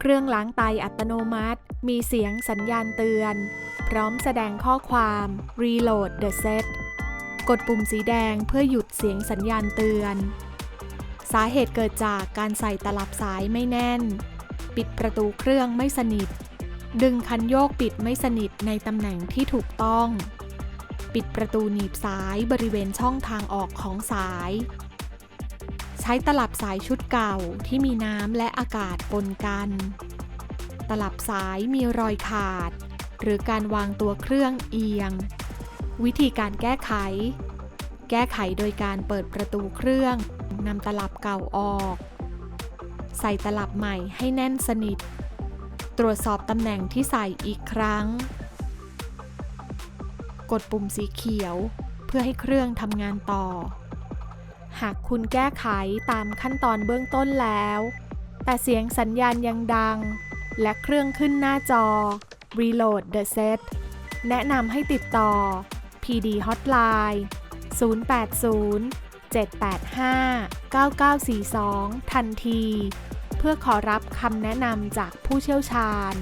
เครื่องล้างไตอัตโนมัติ มีเสียงสัญญาณเตือน พร้อมแสดงข้อความ Reload the set กดปุ่มสีแดงเพื่อหยุดเสียงสัญญาณเตือน สาเหตุเกิดจากการใส่ตลับสายไม่แน่น ปิดประตูเครื่องไม่สนิท ดึงคันโยกปิดไม่สนิทในตำแหน่งที่ถูกต้อง ปิดประตูหนีบสายบริเวณช่องทางออกของสาย ช้ตลับสายชุดเก่าที่มีน้ำและอากาศปนกัน ตลับสายมีรอยขาด หรือการวางตัวเครื่องเอียง วิธีการแก้ไข แก้ไขโดยการเปิดประตูเครื่องนำตลับเก่าออก ใส่ตลับใหม่ให้แน่นสนิท ตรวจสอบตำแหน่งที่ใส่อีกครั้ง กดปุ่มสีเขียวเพื่อให้เครื่องทำงานต่อ หากคุณแก้ไขตามขั้นตอนเบื้องต้นแล้ว แต่เสียงสัญญาณยังดัง และเครื่องขึ้นหน้าจอ Reload the set แนะนำให้ติดต่อ PD Hotline 080 785 9942 ทันที เพื่อขอรับคำแนะนำจากผู้เชี่ยวชาญ